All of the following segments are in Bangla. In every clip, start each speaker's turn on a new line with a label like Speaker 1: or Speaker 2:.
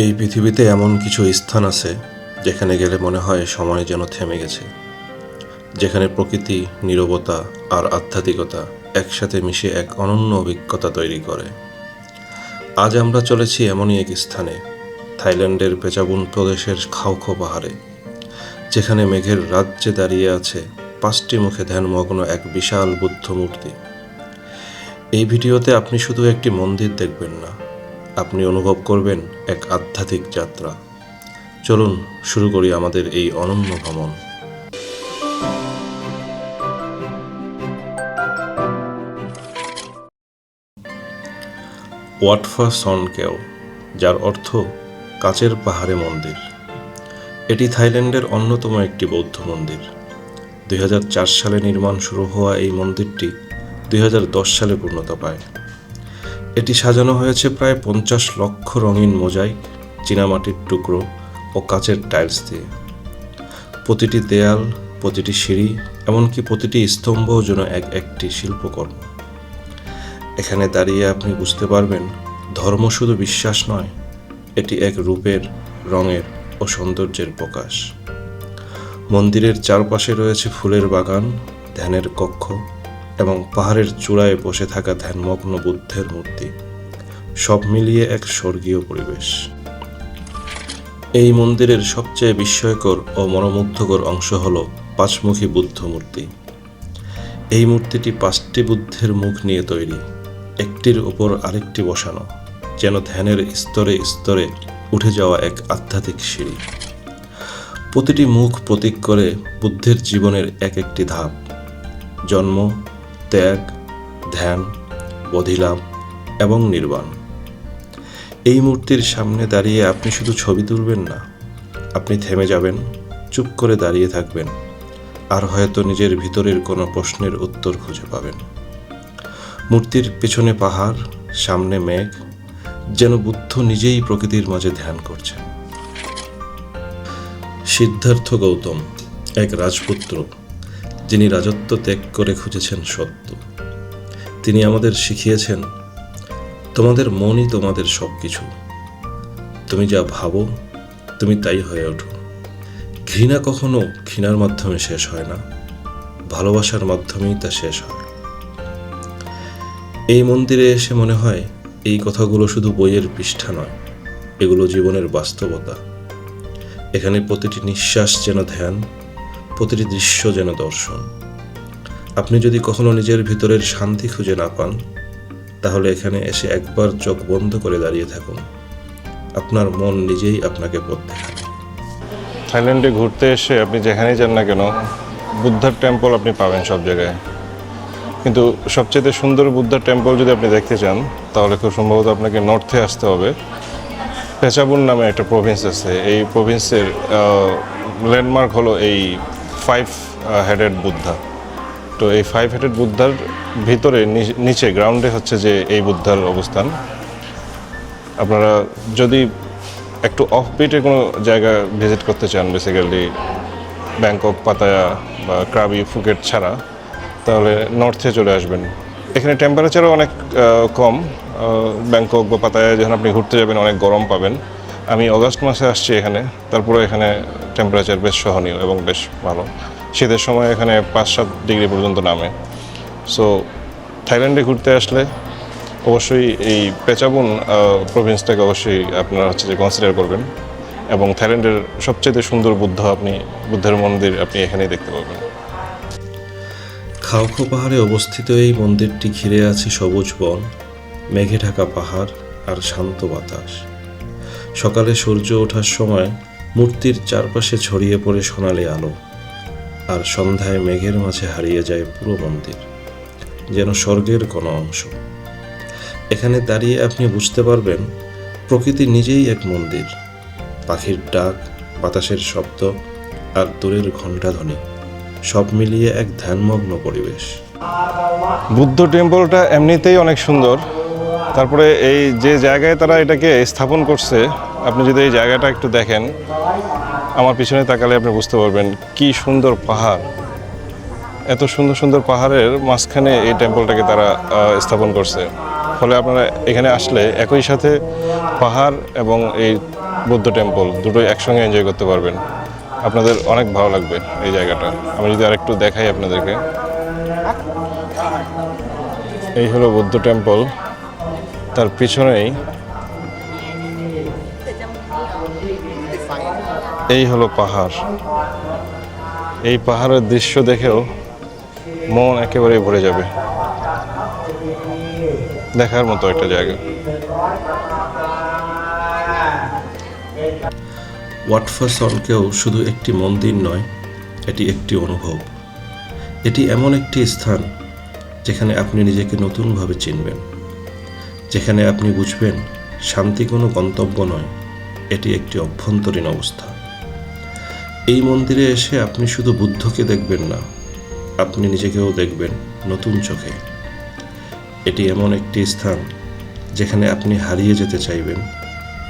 Speaker 1: এই পৃথিবীতে এমন কিছু স্থান আছে যেখানে গেলে মনে হয় সময় যেন থেমে গেছে, যেখানে প্রকৃতি, নীরবতা আর আধ্যাত্মিকতা একসাথে মিশে এক অনন্য অভিজ্ঞতা তৈরি করে। আজ আমরা চলেছি এমনই এক স্থানে, থাইল্যান্ডের পেচাবুন প্রদেশের খাওখো পাহাড়ে, যেখানে মেঘের রাজ্যে দাঁড়িয়ে আছে পাঁচটি মুখে ধ্যানমগ্ন এক বিশাল বুদ্ধ মূর্তি। এই ভিডিওতে আপনি শুধু একটি মন্দির দেখবেন না আপনি অনুভব করবেন এক আধ্যাত্মিক যাত্রা। চলুন শুরু করি আমাদের এই অনন্য ভ্রমণ। ওয়াটফা সন কেও যার অর্থ কাচের পাহাড়ে মন্দির। এটি থাইল্যান্ডের অন্যতম একটি বৌদ্ধ মন্দির। দুই হাজার চার সালে নির্মাণ শুরু হওয়া এই মন্দিরটি দুই হাজার দশ সালে পূর্ণতা পায়। এটি সাজানো হয়েছে প্রায় পঞ্চাশ লক্ষ রঙিন মোজাই, চীনামাটির টুকরো ও কাচের টাইলস দিয়ে। প্রতিটি দেয়াল, প্রতিটি সিঁড়ি, এমনকি প্রতিটি স্তম্ভও যেন এক একটি শিল্পকর্ম। এখানে দাঁড়িয়ে আপনি বুঝতে পারবেন, ধর্ম শুধু বিশ্বাস নয়, এটি এক রূপের, রঙের ও সৌন্দর্যের প্রকাশ। মন্দিরের চারপাশে রয়েছে ফুলের বাগান, ধ্যানের কক্ষ এবং পাহাড়ের চূড়ায় বসে থাকা ধ্যানমগ্ন বুদ্ধের মূর্তি, সব মিলিয়ে এক স্বর্গীয় পরিবেশ। এই মন্দিরের সবচেয়ে বিস্ময়কর ও মনোমুগ্ধকর অংশ হল পাঁচমুখী বুদ্ধ মূর্তি। এই মূর্তিটি পাঁচটি বুদ্ধের মুখ নিয়ে তৈরি, একটির উপর আরেকটি বসানো, যেন ধ্যানের স্তরে স্তরে উঠে যাওয়া এক আধ্যাত্মিক সিঁড়ি। প্রতিটি মুখ প্রতীক করে বুদ্ধের জীবনের এক একটি ধাপ, জন্ম ত্যাগ, ধ্যান বোধিলাভ এবং নির্বাণ। এই মূর্তির সামনে দাঁড়িয়ে আপনি শুধু ছবি তুলবেন না, আপনি থেমে যাবেন, চুপ করে দাঁড়িয়ে থাকবেন আর হয়তো নিজের ভিতরের কোনো প্রশ্নের উত্তর খুঁজে পাবেন। মূর্তির পেছনে পাহাড়, সামনে মেঘ, যেন বুদ্ধ নিজেই প্রকৃতির মাঝে ধ্যান করছেন। সিদ্ধার্থ গৌতম, এক রাজপুত্র। যিনি রাজত্ব ত্যাগ করে খুঁজেছেন সত্য। তিনি আমাদের শিখিয়েছেন, তোমাদের মনই তোমাদের সব কিছু তুমি যা ভাবো, তুমি তাই হয়ে ওঠো। ঘৃণা কখনো ঘৃণার মাধ্যমে শেষ হয় না, ভালোবাসার মাধ্যমেই তা শেষ হয়। এই মন্দিরে এসে মনে হয়, এই কথাগুলো শুধু বইয়ের পৃষ্ঠা নয়, এগুলো জীবনের বাস্তবতা। এখানে প্রতিটি নিঃশ্বাস যেন ধ্যান প্রতিটি দৃশ্য যেন দর্শন। আপনি যদি কখনো নিজের ভিতরের শান্তি খুঁজে না পান, তাহলে এখানে এসে একবার চোখ বন্ধ করে দাঁড়িয়ে থাকুন। আপনার মন নিজেই আপনাকে পথ দেখাবে।
Speaker 2: থাইল্যান্ডে ঘুরতে এসে আপনি যেখানেই যান না কেন, বুদ্ধার টেম্পল আপনি পাবেন সব জায়গায়। কিন্তু সবচেয়ে সুন্দর বুদ্ধার টেম্পল যদি আপনি দেখতে চান, তাহলে খুব সম্ভবত আপনাকে নর্থে আসতে হবে। পেচাবুন নামে একটা প্রভিন্স আছে। এই প্রভিন্সের ল্যান্ডমার্ক হলো এই ফাইভ হেডেড বুদ্ধা তো এই ফাইভ হেডেড বুদ্ধার ভিতরে নিচে গ্রাউন্ডে হচ্ছে যে এই বুদ্ধার অবস্থান। আপনারা যদি একটু অফ বিটে কোনো জায়গা ভিজিট করতে চান বেসিক্যালি ব্যাংকক পাতায়া বা ক্রাবি ফুকেট ছাড়া, তাহলে নর্থে চলে আসবেন। এখানে টেম্পারেচারও অনেক কম। ব্যাংকক বা পাতায়ায় যখন আপনি ঘুরতে যাবেন, অনেক গরম পাবেন। আমি অগাস্ট মাসে আসছি এখানে, তারপরে এখানে টেম্পারেচার বেশ সহনীয় এবং বেশ ভালো। শীতের সময় এখানে পাঁচ সাত ডিগ্রি পর্যন্ত নামে। সো থাইল্যান্ডে ঘুরতে আসলে অবশ্যই এই পেচাবুন প্রভিন্সটাকে অবশ্যই আপনারা হচ্ছে যে কনসিডার করবেন এবং থাইল্যান্ডের সবচেয়ে সুন্দর বুদ্ধ আপনি, বুদ্ধের মন্দির আপনি এখানেই দেখতে পাবেন।
Speaker 1: খাওখো পাহাড়ে অবস্থিত এই মন্দিরটি ঘিরে আছে সবুজ বন, মেঘে ঢাকা পাহাড় আর শান্ত বাতাস। সকালে সূর্য ওঠার সময় মূর্তির চারপাশে ছড়িয়ে পড়ে সোনালি আলো, আর সন্ধ্যায় মেঘের মাঝে হারিয়ে যায় পুরো মন্দির, যেন স্বর্গের কোনো অংশ। এখানে দাঁড়িয়ে আপনি বুঝতে পারবেন, প্রকৃতি নিজেই এক মন্দির। পাখির ডাক, বাতাসের শব্দ, আর দূরের ঘণ্টাধ্বনি, সব মিলিয়ে এক ধ্যানমগ্ন পরিবেশ।
Speaker 2: বুদ্ধ টেম্পলটা এমনিতেই অনেক সুন্দর। তারপরে এই যে জায়গায় তারা এটাকে স্থাপন করছে, আপনি যদি এই জায়গাটা একটু দেখেন, আমার পিছনে তাকালে আপনি বুঝতে পারবেন কি সুন্দর পাহাড়। এত সুন্দর সুন্দর পাহাড়ের মাঝখানে এই টেম্পলটাকে তারা স্থাপন করছে। ফলে আপনারা এখানে আসলে একই সাথে পাহাড় এবং এই বৌদ্ধ টেম্পল দুটোই একসঙ্গে এনজয় করতে পারবেন। আপনাদের অনেক ভালো লাগবে এই জায়গাটা। আমি যদি আরেকটু দেখাই আপনাদেরকে। এই হলো বৌদ্ধ টেম্পল তার পিছনেই এই হলো পাহাড়। এই পাহাড়ের দৃশ্য দেখেও মন একেবারে ভরে যাবে। দেখার মতো একটা জায়গা।
Speaker 1: ওয়াটফাসনকেও শুধু একটি মন্দির নয়, এটি একটি অনুভব। এটি এমন একটি স্থান যেখানে আপনি নিজেকে নতুনভাবে চিনবেন। যেখানে আপনি বুঝবেন, শান্তি কোনো গন্তব্য নয়। এটি একটি অভ্যন্তরীণ অবস্থা। এই মন্দিরে এসে আপনি শুধু বুদ্ধকে দেখবেন না, আপনি নিজেকেও দেখবেন নতুন চোখে। এটি এমন একটি স্থান যেখানে আপনি হারিয়ে যেতে চাইবেন,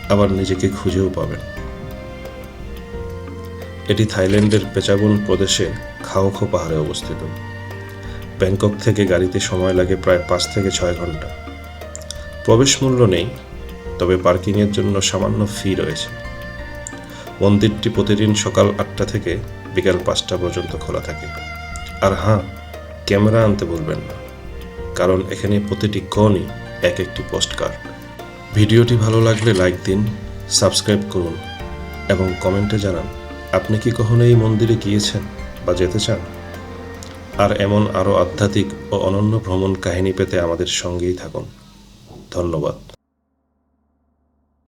Speaker 1: আবার নিজেকে খুঁজেও পাবেন। এটি থাইল্যান্ডের পেচাবন প্রদেশে খাওখো পাহাড়ে অবস্থিত। ব্যাংকক থেকে গাড়িতে সময় লাগে প্রায় পাঁচ থেকে ছয় ঘণ্টা। প্রবেশ মূল্য নেই, তবে পার্কিংয়ের জন্য সামান্য ফি রয়েছে। মন্দিরটি প্রতিদিন সকাল আটটা থেকে বিকাল পাঁচটা পর্যন্ত খোলা থাকে। আর হ্যাঁ ক্যামেরা আনতে ভুলবেন না, কারণ এখানে প্রতিটি কনই এক একটি পোস্ট কার্ড ভিডিওটি ভালো লাগলে লাইক দিন সাবস্ক্রাইব করুন, এবং কমেন্টে জানান, আপনি কি কখনো এই মন্দিরে গিয়েছেন বা যেতে চান? আর এমন আরও আধ্যাত্মিক ও অনন্য ভ্রমণ কাহিনী পেতে আমাদের সঙ্গেই থাকুন। ধন্যবাদ।